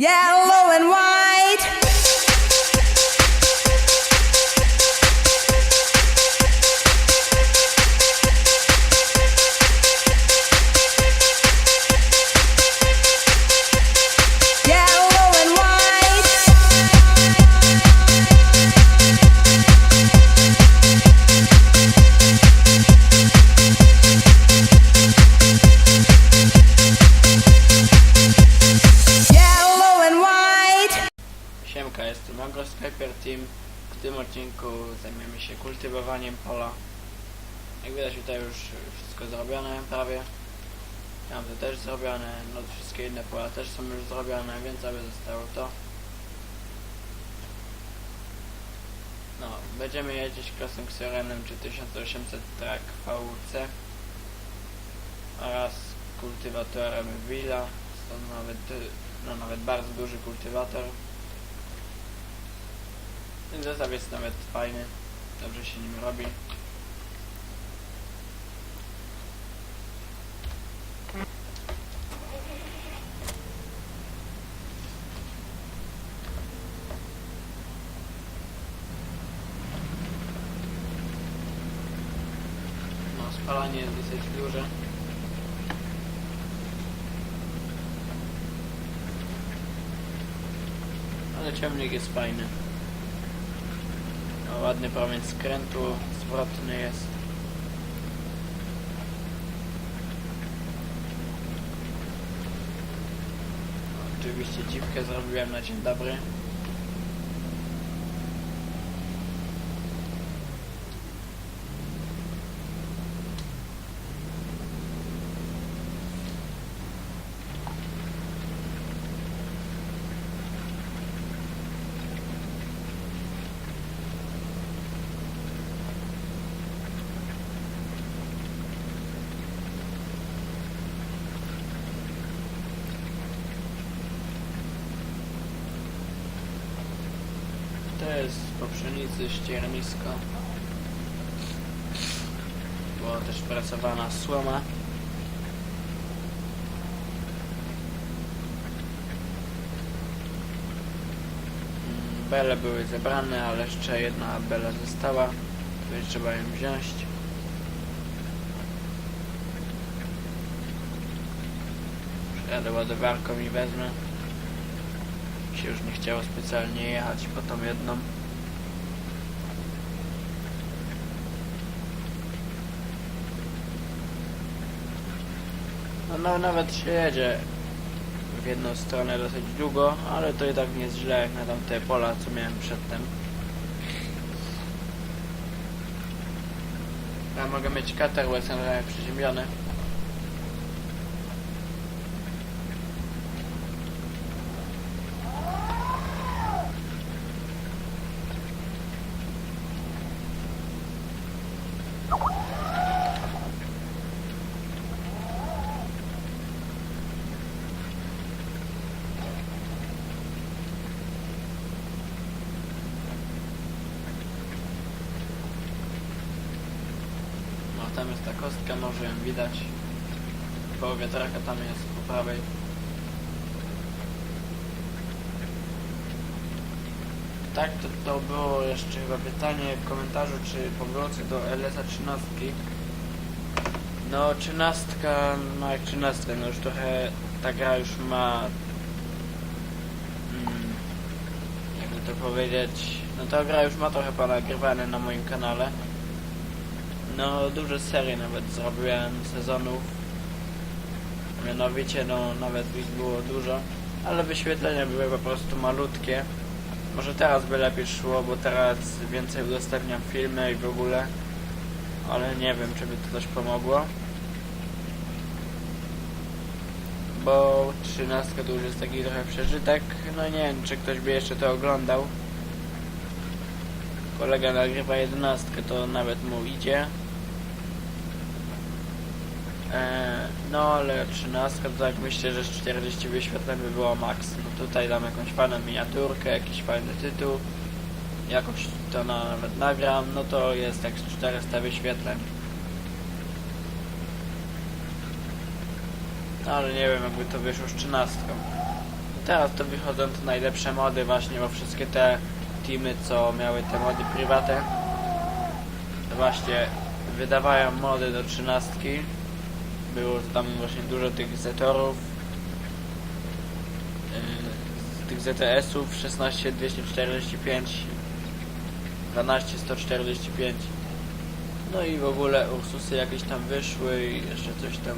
Yellow and white. Tym odcinku zajmiemy się kultywowaniem pola. Jak widać tutaj już wszystko zrobione prawie. Tamte też zrobione, no wszystkie inne pola też są już zrobione, więc aby zostało to. No, będziemy jeździć klasą Xerenem czy 1800 Track VC oraz kultywatorem Villa. To nawet, no, nawet bardzo duży kultywator. Ten zestaw jest nawet fajny, dobrze się nim robi. No, spalanie jest dosyć duże. Ale ciągnik jest fajny. Ładny promień skrętu, zwrotny jest. Oczywiście dziwkę zrobiłem na dzień dobry. To jest po pszenicy ściernisko. Była też pracowana słoma. Mm, Bele były zebrane, ale jeszcze jedna bela została. Więc trzeba ją wziąć. Przyjadę ładowarką i wezmę. Się już nie chciało specjalnie jechać po tą jedną. No, no nawet się jedzie w jedną stronę dosyć długo, ale to i tak nie jest źle jak na tamte pola, co miałem przedtem. Ja mogę mieć katar, bo jestem trochę przeziębiony. No tam jest ta kostka, może ją widać. Koło wiatraka tam jest po prawej. Tak, to, to było jeszcze chyba pytanie w komentarzu, czy powroty do LS-a 13. No, 13, no jak 13, no już trochę ta gra już ma mm, jakby to powiedzieć, no ta gra już ma trochę ponagrywane na moim kanale. No, duże serie nawet zrobiłem sezonów. Mianowicie, no, nawet ich było dużo, ale wyświetlenia były po prostu malutkie. Może teraz by lepiej szło, bo teraz więcej udostępniam filmy i w ogóle. Ale nie wiem, czy by to coś pomogło. Bo 13 to już jest taki trochę przeżytek. No nie wiem, czy ktoś by jeszcze to oglądał. Kolega nagrywa 11, to nawet mu idzie. E, no ale 13 to tak myślę, że z 40 wyświetleń by było maks. No tutaj dam jakąś fajną miniaturkę, jakiś fajny tytuł. Jakoś to na, nawet nagram, no to jest tak z 400 wyświetleń. No ale nie wiem jakby to wyszło z 13. teraz to wychodzą te najlepsze mody właśnie, bo wszystkie te teamy, co miały te mody prywatne, właśnie wydawają mody do trzynastki. Było tam właśnie dużo tych zetorów, z tych ZTS-ów 16 245, 12 145. No i w ogóle Ursusy jakieś tam wyszły i jeszcze coś tam.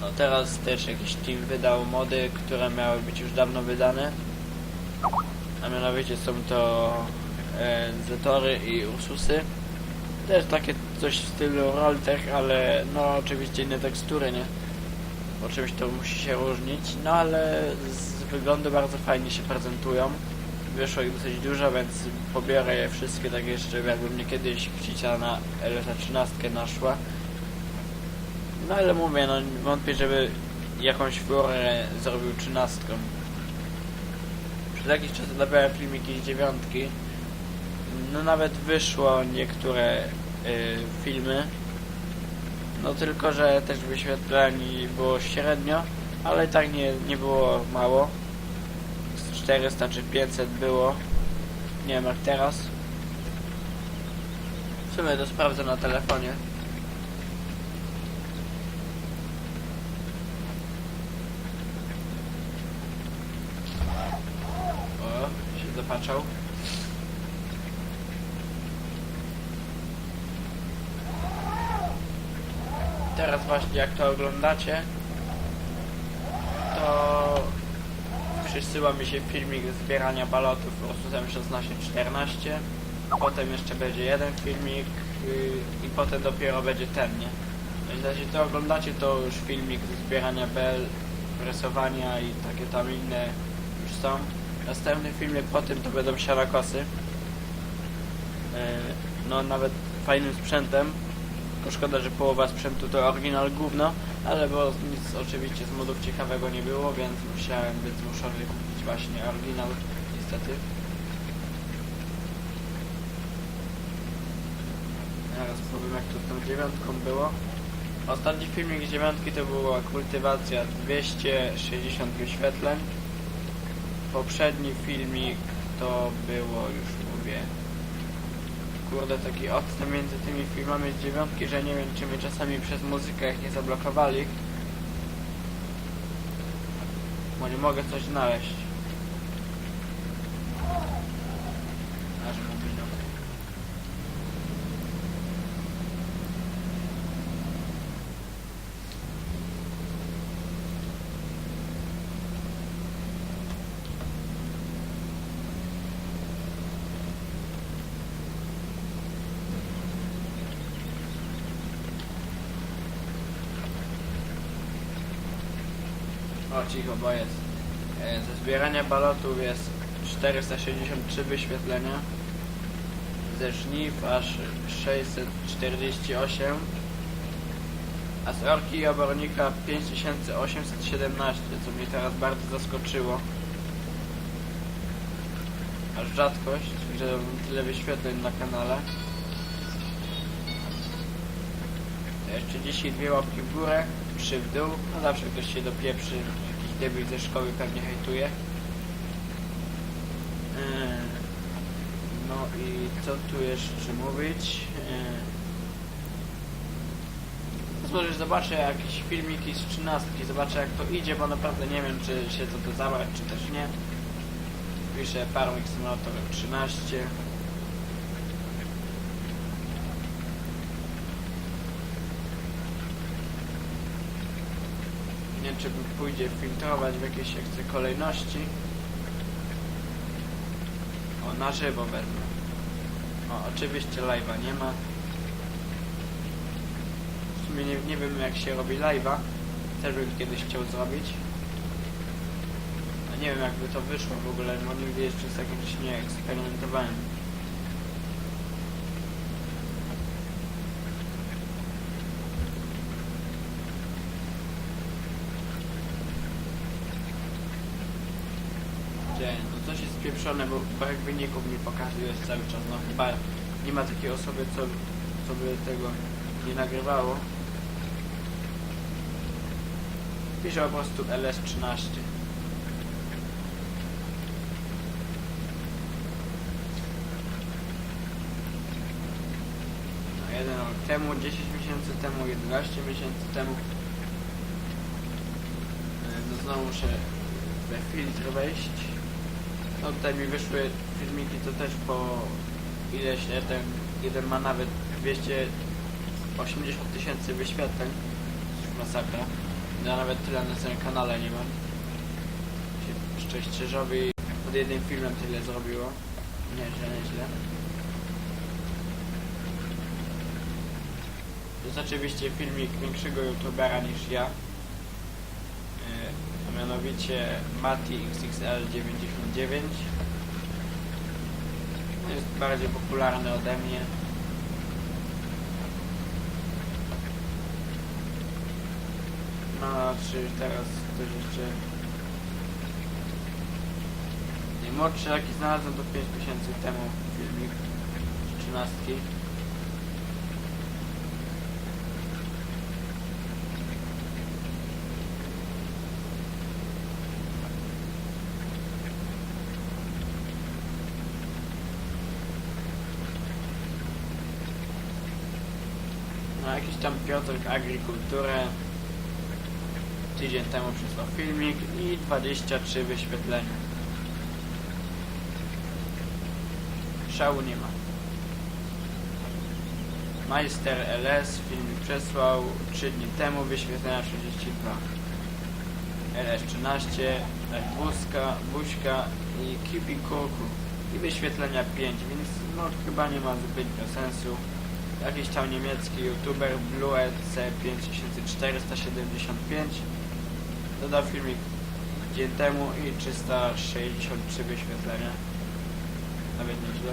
No teraz też jakiś team wydał mody, które miały być już dawno wydane. A mianowicie są to e, Zetory i Ursusy. Też takie coś w stylu Roltech, ale no oczywiście inne tekstury, nie? Czymś to musi się różnić, no ale z wyglądu bardzo fajnie się prezentują. Wyszło ich dosyć dużo, więc pobiorę je wszystkie, tak jeszcze jakby mnie kiedyś chcicia na LS13 naszła. No ale mówię, no wątpię, żeby jakąś furę zrobił trzynastką. Przez jakiś czas odebrałem filmiki z dziewiątki. No nawet wyszło niektóre y, filmy. No tylko, że też wyświetleń było średnio, ale i tak nie, nie było mało. Z 400 czy 500 było. Nie wiem jak teraz. W sumie to sprawdzę na telefonie. O, się zapatrzał. Teraz właśnie jak to oglądacie, to przysyła mi się filmik zbierania balotów Ursusem 1614. Potem jeszcze będzie jeden filmik yy, i potem dopiero będzie ten, nie? Jeśli to oglądacie, to już filmik zbierania bel, rysowania i takie tam inne już są. Następny filmik po tym to będą siarakosy. Yy, no nawet fajnym sprzętem. Tylko szkoda, że połowa sprzętu to oryginal gówno, ale bo nic oczywiście z modów ciekawego nie było, więc musiałem być zmuszony kupić właśnie oryginal, niestety. Teraz powiem jak to z tą dziewiątką było. Ostatni filmik dziewiątki to była kultywacja 260 wyświetleń. Poprzedni filmik to było już mówię kurde taki odstęp między tymi filmami z dziewiątki, że nie wiem czy mnie czasami przez muzykę ich nie zablokowali. Bo nie mogę coś znaleźć. Aż mówię, no. O. E, Ze zbierania balotów jest 463 wyświetlenia. Ze żniw aż 648. A z orki i obornika 5817, co mnie teraz bardzo zaskoczyło. Aż rzadkość, że tyle wyświetleń na kanale. Jeszcze dzisiaj dwie łapki w górę, trzy w dół. No zawsze ktoś się dopieprzy, debil ze szkoły pewnie hejtuje. Eee, No i co tu jeszcze mówić? Eee, Pozwolisz, zobaczę jakieś filmiki z trzynastki, zobaczę jak to idzie, bo naprawdę nie wiem czy się to to zabrać, czy też nie. Piszę Farming Simulator 13. Nie wiem, czy pójdzie filtrować w jakiejś jak kolejności. O, na żywo wezmę. O, oczywiście live'a nie ma. W sumie nie, nie wiem jak się robi live'a. Też bym kiedyś chciał zrobić. A nie wiem jakby to wyszło w ogóle, bo nigdy jeszcze z jakimś nie eksperymentowałem. Gdzie? No spieprzone, bo chyba jak wyników nie pokazuje cały czas. No chyba nie ma takiej osoby, co, co by tego nie nagrywało. Piszę po prostu LS13. No, jeden rok temu, 10 miesięcy temu, 11 miesięcy temu. E, No znowu muszę we filtr wejść. No tutaj mi wyszły filmiki to też po ileś jeden, jeden ma nawet 280 tysięcy wyświetleń. Masakra. Ja nawet tyle na swoim kanale nie mam. Szczęścierzowi pod jednym filmem tyle zrobiło. Nieźle, nieźle. To jest oczywiście filmik większego youtubera niż ja. Mianowicie Mati XXL99. Jest bardziej popularny ode mnie. No, czy teraz ktoś jeszcze... Najmłodszy jaki znalazłem to 5 miesięcy temu filmik z 13. No jakiś tam Piotrek Agrikulturę tydzień temu przysłał filmik i 23 wyświetlenia. Szału nie ma. Majster LS filmik przesłał 3 dni temu, wyświetlenia 32. LS13, Buska, Buźka i Kipi Kurku i wyświetlenia 5, więc no chyba nie ma zbytnio sensu. Jakiś tam niemiecki youtuber Blue C5475 dodał filmik dzień temu i 363 wyświetlenia. Nawet nieźle.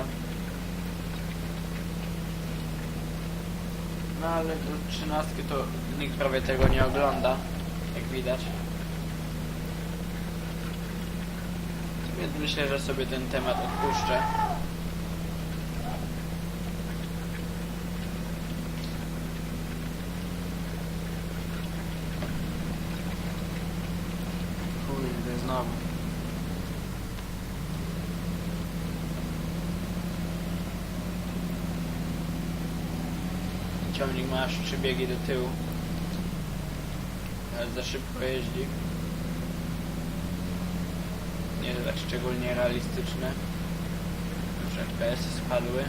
No ale do 13 to nikt prawie tego nie ogląda, jak widać. Więc myślę, że sobie ten temat odpuszczę. Kurde, znowu. Ciągnik ma aż trzy biegi do tyłu. Ale za szybko jeździ. Nie tak szczególnie realistyczne. Już FPS spadły.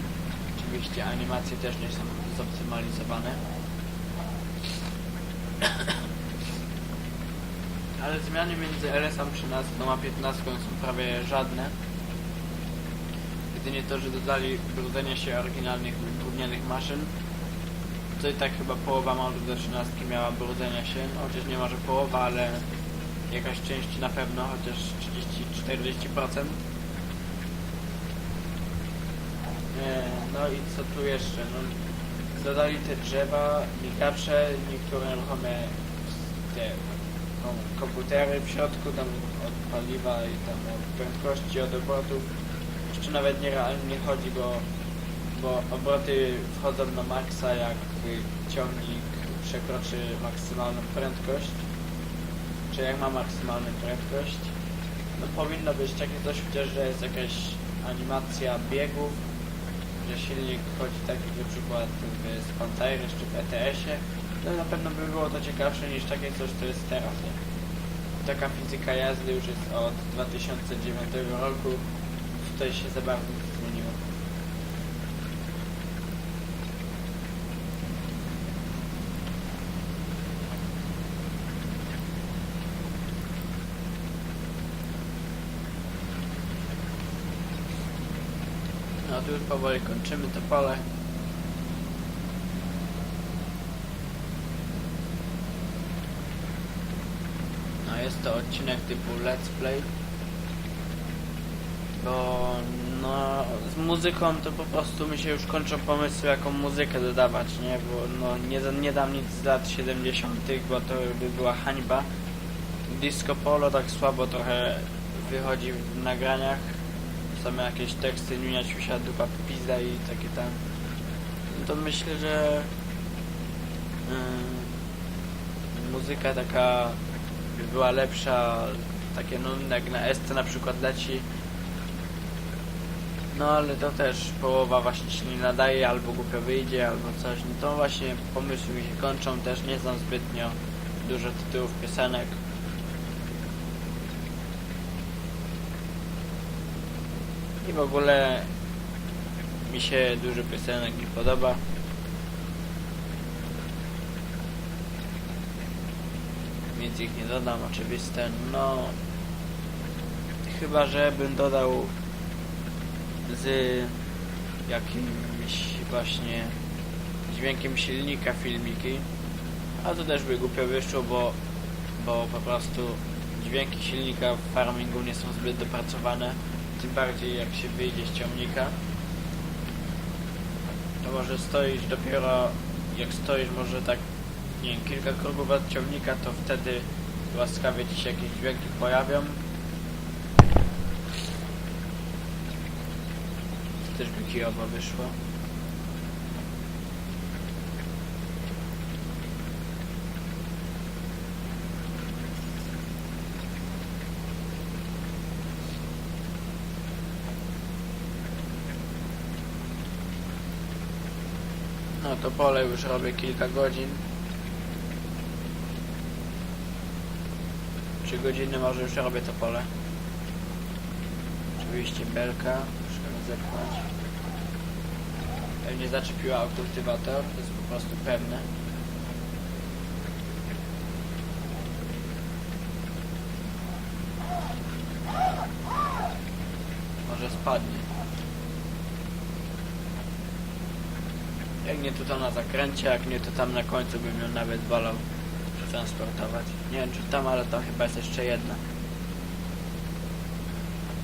Oczywiście animacje też nie są zoptymalizowane. Ale zmiany między LS-em 13 a 15 są prawie żadne. Jedynie to, że dodali brudzenie się oryginalnych gównianych maszyn. To i tak chyba połowa modów do 13 miała brudzenia się. No, chociaż nie może połowa, ale jakaś część na pewno, chociaż 30-40%. Nie, No i co tu jeszcze? No, dodali te drzewa, migacze, niektóre ruchome te kom- komputery w środku, tam od paliwa i tam od prędkości, od obrotów. Jeszcze nawet nierealnie chodzi, bo, bo obroty wchodzą na maksa, jak ciągnik przekroczy maksymalną prędkość. Czy jak ma maksymalną prędkość. No powinno być takie coś, chociaż że jest jakaś animacja biegów, że silnik chodzi tak jak na przykład w Spantairy czy w ETS-ie, no na pewno by było to ciekawsze niż takie coś, co jest teraz. Nie? Taka fizyka jazdy już jest od 2009 roku, tutaj się za bardzo nic nie zmieniło. No tu już powoli kończymy to pole. No jest to odcinek typu let's play. Bo no z muzyką to po prostu mi się już kończą pomysły jaką muzykę dodawać, nie? Bo no nie, nie dam nic z lat 70., bo to by była hańba. Disco polo tak słabo trochę wychodzi w nagraniach. Same jakieś teksty, Niunia Ciusia, dupa pizda i takie tam. No to myślę, że ym, muzyka taka była lepsza, takie nudne jak na SC na przykład leci. No ale to też połowa właśnie się nie nadaje, albo głupio wyjdzie, albo coś. No to właśnie pomysły mi się kończą, też nie znam zbytnio dużo tytułów piosenek. I w ogóle mi się dużo piosenek nie podoba. Więc ich nie dodam, oczywiste. No, chyba że bym dodał z jakimś właśnie dźwiękiem silnika filmiki. A to też by głupio wyszło, bo, bo po prostu dźwięki silnika w farmingu nie są zbyt dopracowane. Tym bardziej jak się wyjdzie z ciągnika. To może stoisz dopiero, jak stoisz może tak, kilka kroków od ciągnika, to wtedy łaskawie ci się jakieś dźwięki pojawią. Też by kijowo wyszło. No to pole już robię kilka godzin. Trzy godziny może już robię to pole. Oczywiście belka, muszę ją zepchnąć. Pewnie zaczepiła kultywator, to jest po prostu pewne. Może spadnie. Jak nie to tam na zakręcie, jak nie to tam na końcu bym ją nawet wolał przetransportować. Nie wiem czy tam, ale tam chyba jest jeszcze jedna.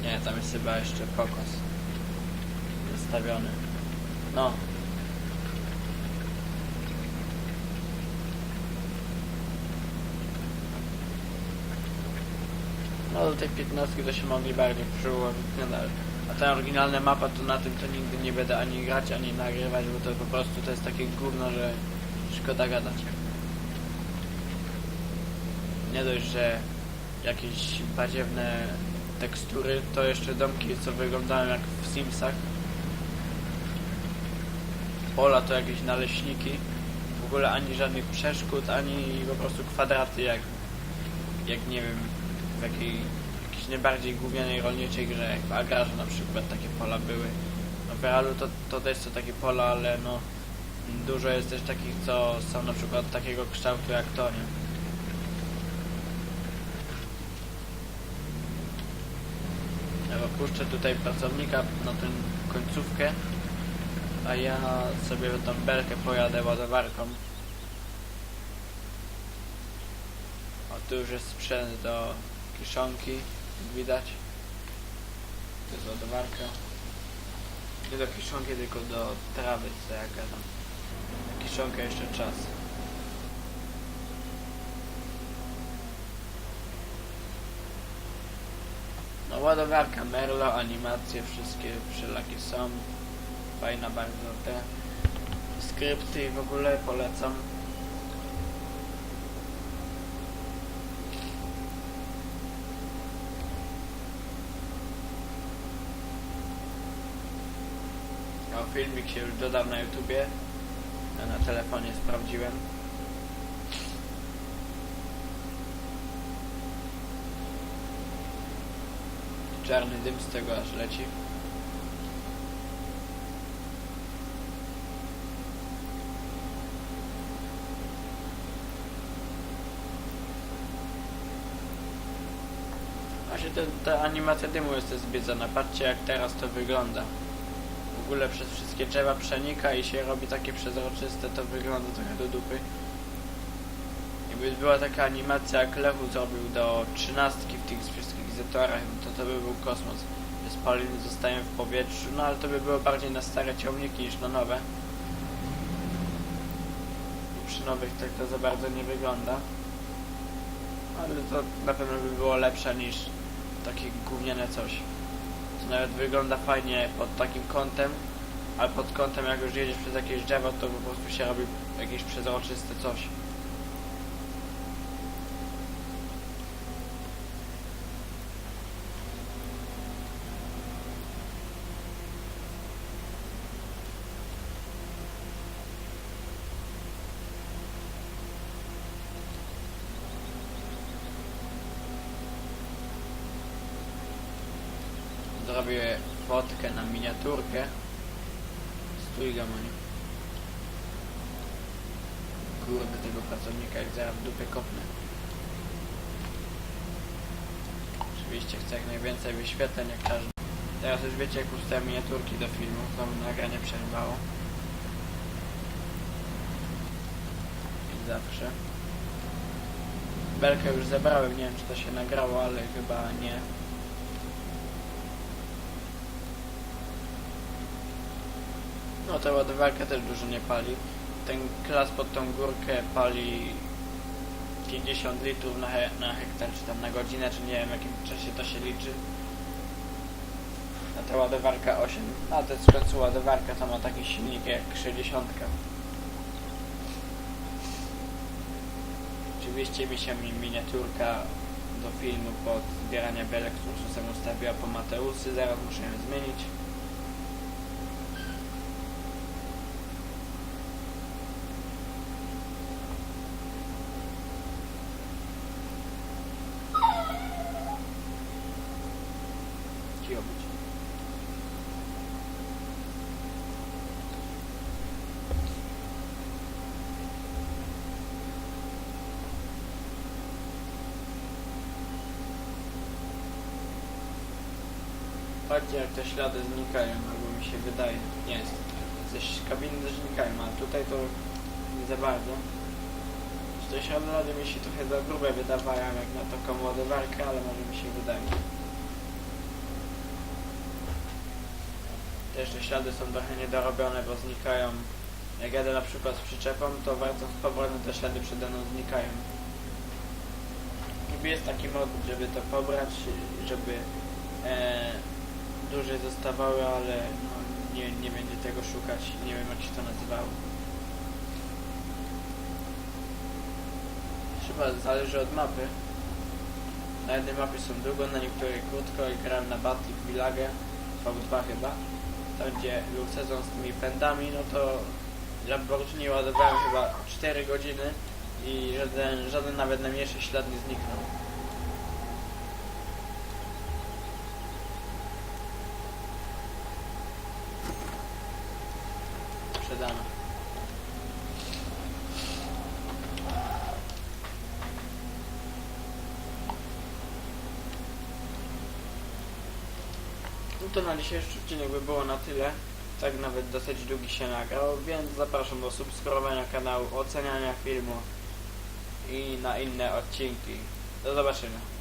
Nie, tam jest chyba jeszcze pokos. Zostawiony. No. No do tej 15 to się mogli bardziej przyłożyć nadal. A ta oryginalna mapa to na tym to nigdy nie będę ani grać, ani nagrywać, bo to po prostu to jest takie gówno, że szkoda gadać. Nie dość, że jakieś badziewne tekstury, to jeszcze domki co wyglądają jak w Simsach. Pola to jakieś naleśniki. W ogóle ani żadnych przeszkód, ani po prostu kwadraty jak, jak nie wiem, w jakiej jakiejś najbardziej gównianej rolniczej grze, jak w Agrarze na przykład takie pola były. No w Realu to, to też są takie pola, ale no dużo jest też takich, co są na przykład takiego kształtu jak to, nie? Ja puszczę tutaj pracownika na tę końcówkę, a ja sobie tą belkę pojadę ładowarką. O, tu już jest sprzęt do kiszonki, widać. To jest ładowarka. Nie do kiszonki, tylko do trawy, co ja gadam. Kiszonkę jeszcze czas. No ładowarka Merlo, animacje wszystkie wszelakie są. Fajna bardzo te skrypty i w ogóle polecam. O, filmik się już dodał na YouTubie. Ja na telefonie sprawdziłem. Czarny dym z tego aż leci. Właśnie te, ta animacja dymu jest też zbiedzona. Patrzcie jak teraz to wygląda. W ogóle przez wszystkie drzewa przenika i się robi takie przezroczyste, to wygląda trochę do dupy. Była taka animacja jak Lechu zrobił do trzynastki w tych wszystkich zetorach, to to by był kosmos. Spaliny zostają w powietrzu, no ale to by było bardziej na stare ciągniki niż na nowe. Przy nowych tak to za bardzo nie wygląda. Ale to na pewno by było lepsze niż takie gówniane coś. To nawet wygląda fajnie pod takim kątem, ale pod kątem jak już jedziesz przez jakieś drzewo, to po prostu się robi jakieś przezroczyste coś. Miniaturkę. Stój gamonie. Kurde tego pracownika jak zaraz w dupę kopnę. Oczywiście chcę jak najwięcej wyświetleń jak każdy. Teraz już wiecie jak ustawiam miniaturki do filmu, znowu nagranie przerwało. Jak zawsze. Belkę już zebrałem, nie wiem czy to się nagrało, ale chyba nie. No ta ładowarka też dużo nie pali. Ten klas pod tą górkę pali 50 litrów na, he na hektar, czy tam na godzinę, czy nie wiem w jakim czasie to się liczy. A ta ładowarka 8, a to jest w końcu ładowarka, to ma taki silnik jak 60. Oczywiście mi się mi miniaturka do filmu pod zbieranie belek, którą sobie ustawiła po Mateusy, zaraz muszę ją zmienić. Cicho być. Patrzcie jak te ślady znikają, albo mi się wydaje. Nie jest. Ze kabiny też znikają, a tutaj to nie za bardzo. Te ślady mi się trochę za grube wydawają jak na taką ładowarkę, ale może mi się wydaje. Też te ślady są trochę niedorobione, bo znikają. Jak jadę na przykład z przyczepą, to wracam z powrotem, te ślady przede mną znikają. Niby jest taki mod, żeby to pobrać, żeby e, dłużej zostawały, ale no, nie, nie będzie tego szukać, nie wiem jak się to nazywało. Chyba zależy od mapy. Na jednej mapie są długo, na niektórej krótko i grałem na Battle Village V2 chyba. Tam gdzie był sezon z tymi pędami, no to Lamborghini ładowałem chyba 4 godziny i żaden, żaden nawet najmniejszy ślad nie zniknął. Sprzedano. No to na dzisiejszy odcinek by było na tyle. Tak nawet dosyć długi się nagrał, więc zapraszam do subskrybowania kanału, oceniania filmu i na inne odcinki. Do zobaczenia.